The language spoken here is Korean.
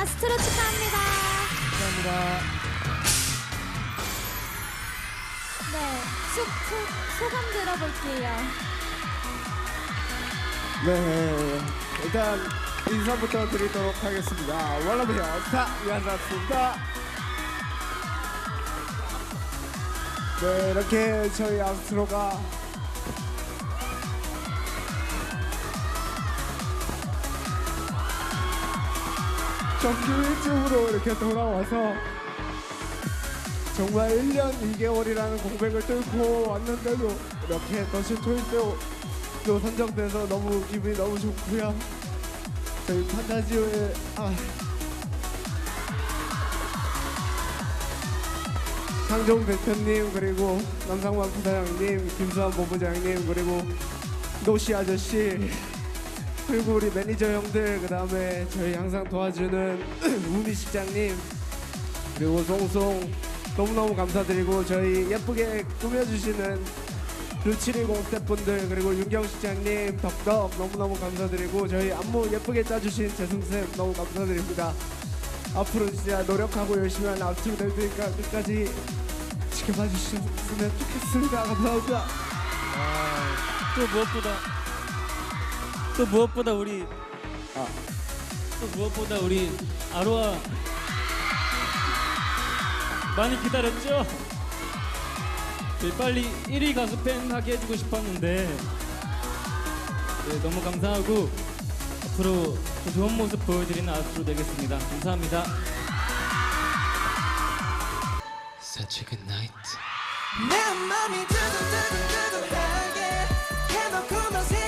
아스트로 축하합니다. 감사합니다. 네, 소, 소, 소감 들어볼게요. 네, 일단 인사부터 드리도록 하겠습니다. 원러브요 스타 이한사입니다. 네, 이렇게 저희 아스트로가 정규 1집으로 이렇게 돌아와서 정말 1년 2개월이라는 공백을 뚫고 왔는데도 이렇게 초이스로 또 선정돼서 너무 기분이 너무 좋고요. 저희 판타지오의 아, 상종 대표님 그리고 남상만 부사장님, 김수환 본부장님 그리고 노시 아저씨 그리고 우리 매니저 형들 그 다음에 저희 항상 도와주는 우미 실장님 그리고 송송 너무너무 감사드리고 저희 예쁘게 꾸며주시는 루710 스태프분들 그리고 윤경 실장님 덕덕 너무너무 감사드리고 저희 안무 예쁘게 짜주신 재승쌤 너무 감사드립니다. 앞으로 진짜 노력하고 열심히 하는 아트로 될 테니까 끝까지 지켜봐 주셨으면 좋겠습니다. 감사합니다. 아, 또 무엇보다 또 무엇보다 우리 아. 또 무엇보다 우리 아로아 많이 기다렸죠? 네, 빨리 1위 가수 팬 하게 해주고 싶었는데 네, 너무 감사하고 앞으로 더 좋은 모습 보여드리는 아스트로 되겠습니다. 감사합니다. Such a good night. 내 맘이 두근두근두근하게 해놓고 넌 세근세근세근